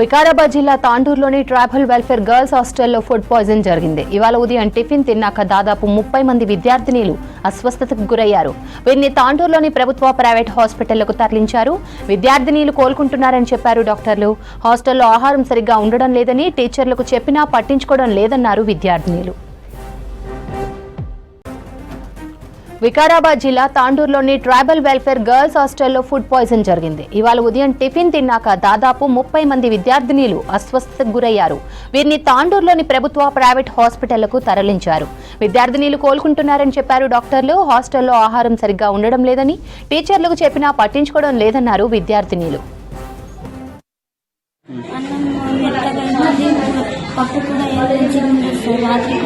వికారాబాద్ జిల్లా తాండూరులోని tribal welfare girls హాస్టల్లో ఫుడ్ పాయిజన్ జరిగింది. ఇవాళ ఉదయం టిఫిన్ తిన్నాక దాదాపు ముప్పై మంది విద్యార్థినీలు అస్వస్థతకు గురయ్యారు. వీరిని తాండూరులోని ప్రభుత్వ ప్రైవేట్ హాస్పిటళ్ళకు తరలించారు. విద్యార్థినీలు కోలుకుంటున్నారని చెప్పారు డాక్టర్లు. హాస్టల్లో ఆహారం సరిగ్గా ఉండడం లేదని టీచర్లకు చెప్పినా పట్టించుకోవడం లేదన్నారు విద్యార్థినీలు. వికారాబాద్ జిల్లా తాండూరులోని ట్రైబల్ వెల్ఫేర్ గర్ల్స్ హాస్టల్లో ఫుడ్ పాయిజన్ జరిగింది. ఇవాళ ఉదయం టిఫిన్ తిన్నాక దాదాపు ముప్పై మంది విద్యార్థినీలు అస్వస్థతకు గురయ్యారు. వీరిని తాండూరులోని ప్రభుత్వ ప్రైవేట్ హాస్పిటళ్ళకు తరలించారు. విద్యార్థినీలు కోలుకుంటున్నారని చెప్పారు డాక్టర్లు. హాస్టల్లో ఆహారం సరిగ్గా ఉండడం లేదని టీచర్లకు చెప్పినా పట్టించుకోవడం లేదన్నారు విద్యార్థినీలు. పప్పు కూడా రాత్రి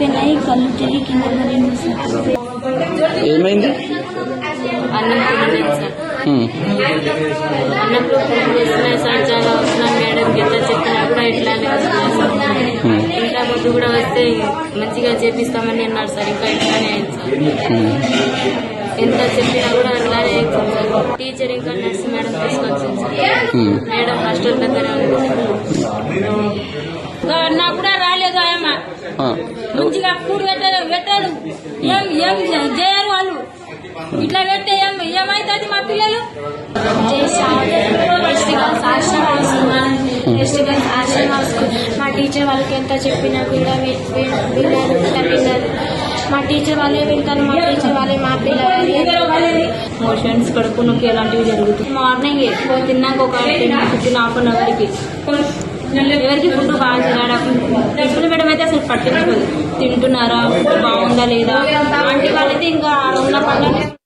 పెయిన్ అయ్యి కళ్ళు తిరిగి కింద పడింది సార్ ఏమైంది. ఇంకా ముందు కూడా వస్తే మంచిగా చేపిస్తామని అన్నారు సార్ ఇంకా ఇట్లానే. ఎంత చెప్పినా కూడా సార్ టీచర్ ఇంకా నర్స్ మేడం తీసుకొచ్చింది. మేడం హాస్టల్ దగ్గరే మంచిగా కూడు పెట్టారు పెట్టారు. ఏం ఏం చేయరు వాళ్ళు? ఇట్లా పెడితే ఏం ఏమైతుంది మా పిల్లలు? మా టీచర్ వాళ్ళకి ఎంత చెప్పినా కూడా వి- వి- వినరు వినరు. మా టీచర్ వాళ్ళే వింటారు మా టీచర్ వాళ్ళే మా పిల్లలు. మోషన్స్ కడుపు నొప్పి అలాంటివి జరుగుతుంది మార్నింగ్ ఎక్కువ తిన్నాక ఒక ఫిఫ్టీన్ హాఫ్ అన్ అవర్కి. ఎవరికి ఫుడ్ బాగా లక్ష్మీ మేడం అయితే అసలు పట్టించుకోదు తింటున్నారా ఫుడ్ బాగుందా లేదా అలాంటి వాళ్ళైతే ఇంకా ఆ రోజుల